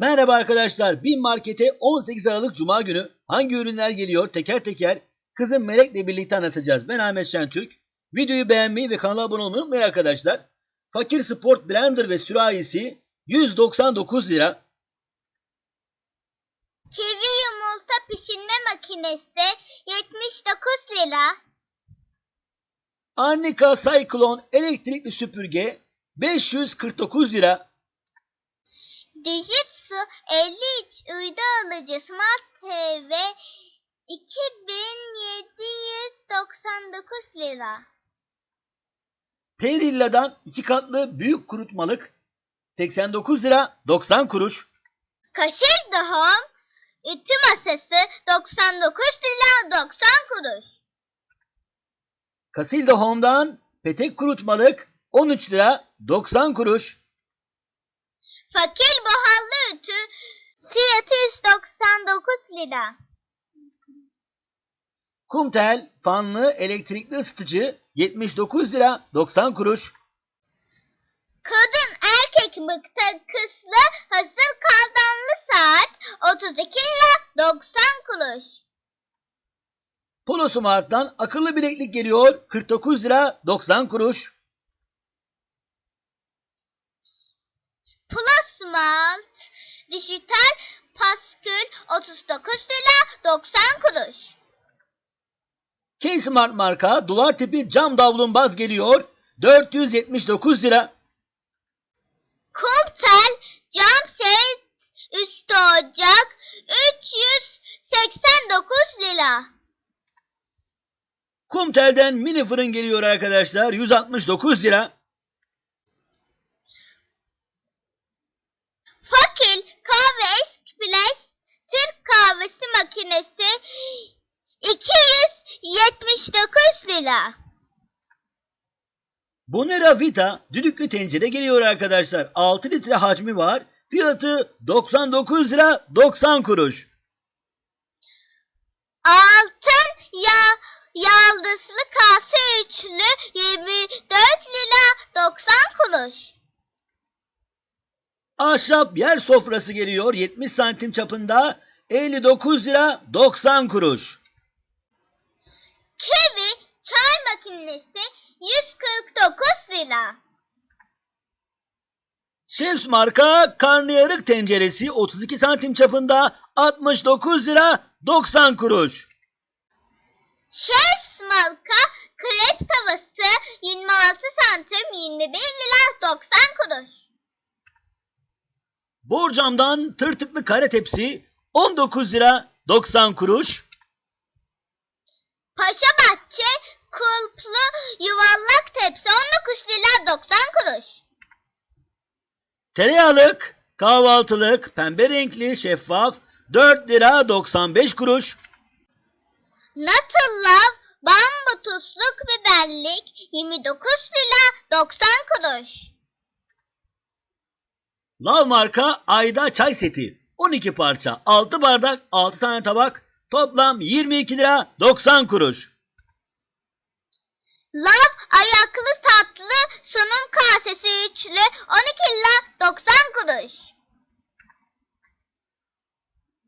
Merhaba arkadaşlar. Bin Market'e 18 Aralık Cuma günü hangi ürünler geliyor teker teker kızım Melek'le birlikte anlatacağız. Ben Ahmet Şentürk. Videoyu beğenmeyi ve kanala abone olmayı unutmayın arkadaşlar. Fakir Sport Blender ve sürahisi 199 lira. Kivi yumurta pişirme makinesi 79 lira. Annika Cyclone elektrikli süpürge 549 lira. Dijitsu 50 iç uydu alıcı Smart TV 2799 lira. Perilla'dan iki katlı büyük kurutmalık 89 lira 90 kuruş. Kaşil Home ütü masası 99 lira 90 kuruş. Casilda Home'dan petek kurutmalık 13 lira 90 kuruş. Fakir buharlı ütü fiyatı 199 lira. Kumtel fanlı elektrikli ısıtıcı 79 lira 90 kuruş. Kadın erkek mıknatıslı hazır kardanlı saat 32 lira 90 kuruş. Polo Smart'tan akıllı bileklik geliyor 49 lira 90 kuruş. Plus Malt dijital paskül 39 lira 90 kuruş. K-Smart marka duvar tipi cam davlumbaz geliyor 479 lira. Kumtel cam set üstü ocak 389 lira. Kumtel'den mini fırın geliyor arkadaşlar 169 lira. 279 lira. Bonera Vita düdüklü tencere geliyor arkadaşlar. 6 litre hacmi var. Fiyatı 99 lira 90 kuruş. Altın ya yaldızlı kase üçlü 24 lira 90 kuruş. Ahşap yer sofrası geliyor 70 santim çapında 59 lira 90 kuruş. Çay makinesi 149 lira. Şefs marka karnıyarık tenceresi 32 santim çapında 69 lira 90 kuruş. Chef's marka krep tavası 26 santim 21 lira 90 kuruş. Borcam'dan tırtıklı kare tepsi 19 lira 90 kuruş. Paşa Bahçe kulplu yuvarlak tepsi 19 lira 90 kuruş. Tereyağlık, kahvaltılık, pembe renkli, şeffaf 4 lira 95 kuruş. Love bambu tuzluk biberlik 29 lira 90 kuruş. Lav marka ayda çay seti 12 parça 6 bardak 6 tane tabak toplam 22 lira 90 kuruş. Love ayaklı tatlı sunum kasesi üçlü 12 lira 90 kuruş.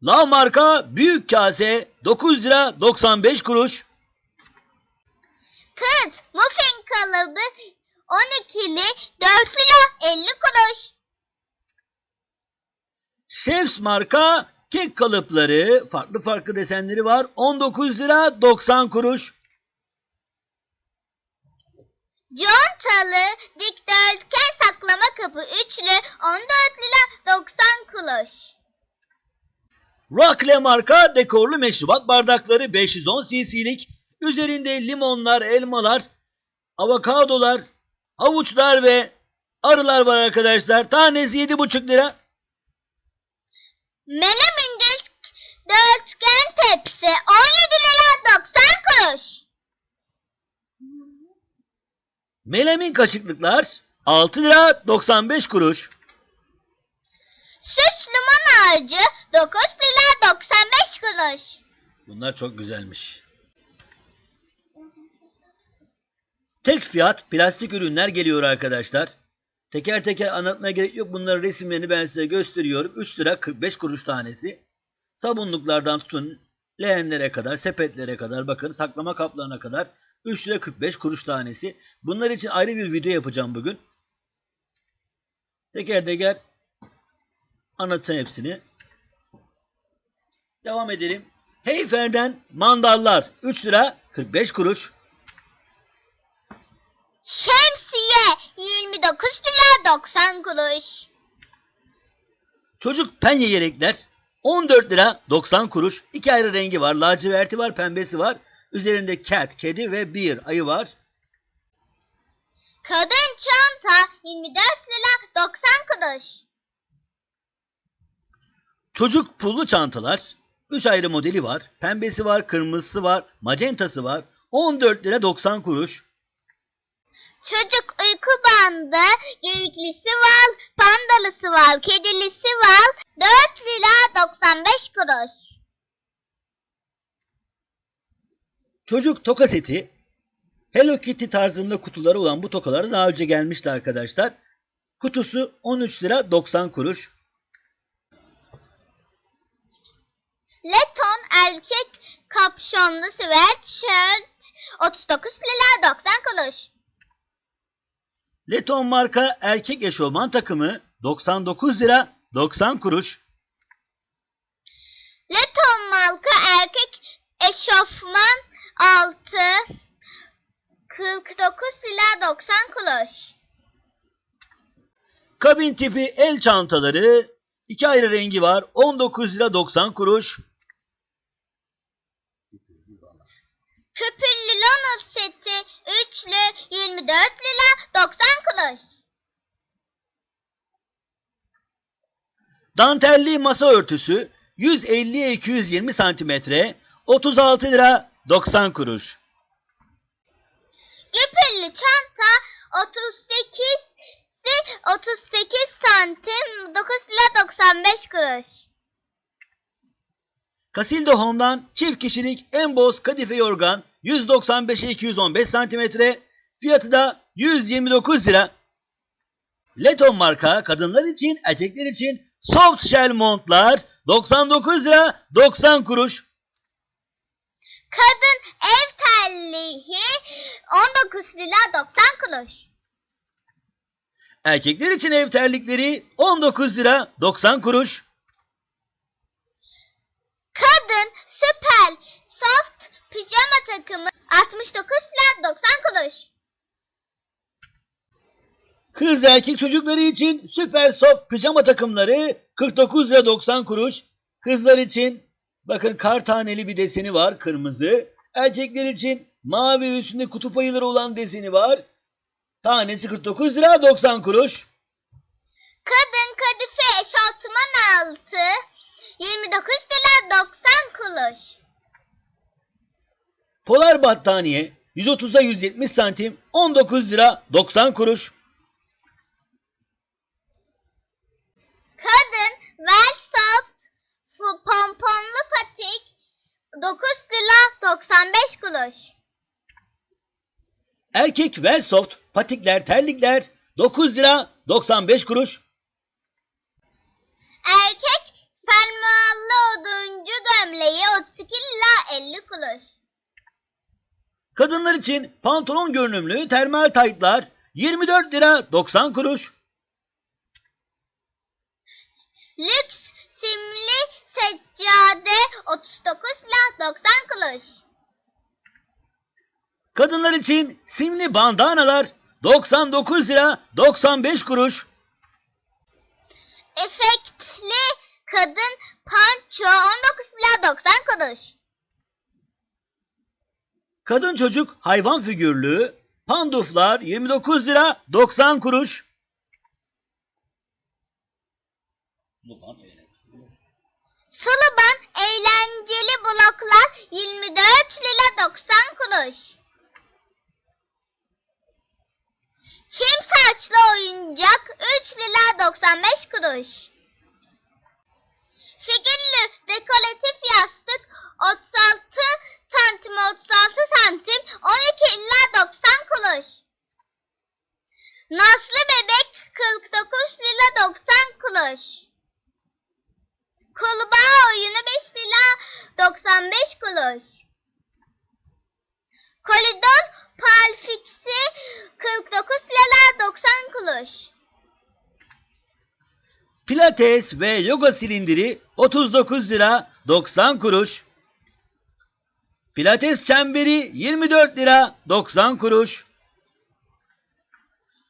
Lav marka büyük kase 9 lira 95 kuruş. Kıt muffin kalıbı 12'li 4 lira 50 kuruş. Şefs marka kek kalıpları farklı farklı desenleri var 19 lira 90 kuruş. Contalı dikdörtgen saklama kabı üçlü 14 lira 90 kuruş. Rockle marka dekorlu meşrubat bardakları 510 cc'lik. Üzerinde limonlar, elmalar, avokadolar, havuçlar ve arılar var arkadaşlar. Tanesi 7,5 lira. Melamin dikdörtgen tepsi 17 lira 90 kuruş. Melamin kaşıklıklar 6 lira 95 kuruş. Süs limon ağacı 9 lira 95 kuruş. Bunlar çok güzelmiş. Tek fiyat plastik ürünler geliyor arkadaşlar. Teker teker anlatmaya gerek yok. Bunların resimlerini ben size gösteriyorum. 3 lira 45 kuruş tanesi. Sabunluklardan tutun leğenlere kadar, sepetlere kadar bakın saklama kaplarına kadar 3 lira 45 kuruş tanesi. Bunlar için ayrı bir video yapacağım bugün. Teker teker anlatacağım hepsini. Devam edelim. Heyfer'den mandallar 3 lira 45 kuruş. Şemsiye 29 lira 90 kuruş. Çocuk penye yelekler 14 lira 90 kuruş. İki ayrı rengi var. Laciverti var, pembesi var. Üzerinde cat, kedi ve bir ayı var. Kadın çanta 24 lira 90 kuruş. Çocuk pullu çantalar. 3 ayrı modeli var. Pembesi var, kırmızısı var, magentası var. 14 lira 90 kuruş. Çocuk uyku bandı, geyiklisi var, pandalısı var, kedilisi var. 4 lira 95 kuruş. Çocuk toka seti. Hello Kitty tarzında kutuları olan bu tokalar daha önce gelmişti arkadaşlar. Kutusu 13 lira 90 kuruş. Leton erkek kapşonlu sweatshirt 39 lira 90 kuruş. Leton marka erkek eşofman takımı 99 lira 90 kuruş. Leton marka erkek eşofman altı 49 lira 90 kuruş. Kabin tipi el çantaları iki ayrı rengi var 19 lira 90 kuruş. Köpüklü Lonul seti üçlü 24 lira 90 kuruş. Dantelli masa örtüsü 150'ye 220 santimetre 36 lira 90 kuruş. Köpüklü çanta 38 38 santim 9 lira 95 kuruş. Casildo Home'dan çift kişilik emboz kadife yorgan 195'e 215 santimetre fiyatı da 129 lira. Leton marka kadınlar için erkekler için soft shell montlar 99 lira 90 kuruş. Kadın ev terliği 19 lira 90 kuruş. Erkekler için ev terlikleri 19 lira 90 kuruş. Kadın süper soft pijama takımı 69 lira 90 kuruş. Kız erkek çocukları için süper soft pijama takımları 49 lira 90 kuruş. Kızlar için bakın kar taneli bir deseni var kırmızı. Erkekler için mavi üstünde kutup ayıları olan deseni var. Tanesi 49 lira 90 kuruş. Kadın kadife eşofman altı 29 lira 90 kuruş. Polar battaniye 130'a 170 santim 19 lira 90 kuruş. Kadın Velsoft fu- pomponlu patik 9 lira 95 kuruş. Erkek Velsoft patikler terlikler 9 lira 95 kuruş. Erkek fermuarlı oduncu gömleği 32 lira 50 kuruş. Kadınlar için pantolon görünümlü termal taytlar 24 lira 90 kuruş. Lüks simli seccade 39 lira 90 kuruş. Kadınlar için simli bandanalar 99 lira 95 kuruş. Efektli kadın panço 19 lira 90 kuruş. Kadın çocuk hayvan figürlüğü panduflar 29 lira 90 kuruş. Suluban eğlenceli ancak 3 lira 95 kuruş. Figürlü dekoratif yastık 36 santim 36 santim 12 lira 90 kuruş. Naslı bebek 49 lira 90 kuruş. Pilates ve yoga silindiri 39 lira 90 kuruş. Pilates çemberi 24 lira 90 kuruş.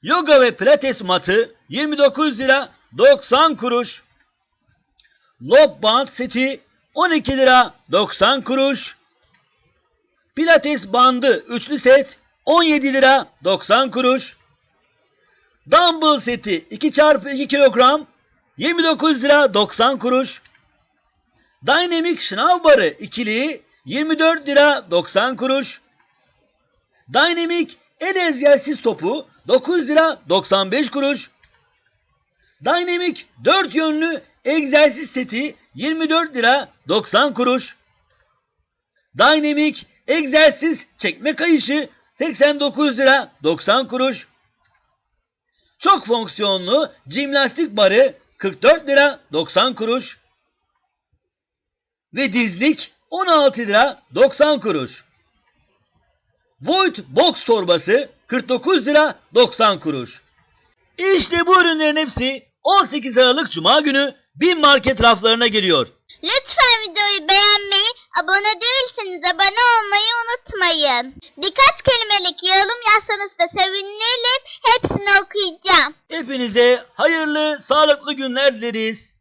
Yoga ve pilates matı 29 lira 90 kuruş. Lob band seti 12 lira 90 kuruş. Pilates bandı üçlü set 17 lira 90 kuruş. Dumbbell seti 2 çarpı 2 kilogram 29 lira 90 kuruş. Dynamic şınav barı ikili 24 lira 90 kuruş. Dynamic el egzersiz topu 9 lira 95 kuruş. Dynamic 4 yönlü egzersiz seti 24 lira 90 kuruş. Dynamic egzersiz çekme kayışı 89 lira 90 kuruş. Çok fonksiyonlu jimnastik barı 44 lira 90 kuruş. Ve dizlik 16 lira 90 kuruş. Void box torbası 49 lira 90 kuruş. İşte bu ürünlerin hepsi 18 Aralık Cuma günü bin market raflarına geliyor. Lütfen videoyu beğenmeyi, abone değilseniz abone olmayı unutmayın. Birkaç kelimelik yorum yazsanız da sevinirim. Hepsini okuyacağım. Hepinize hayırlı, sağlıklı günler dileriz.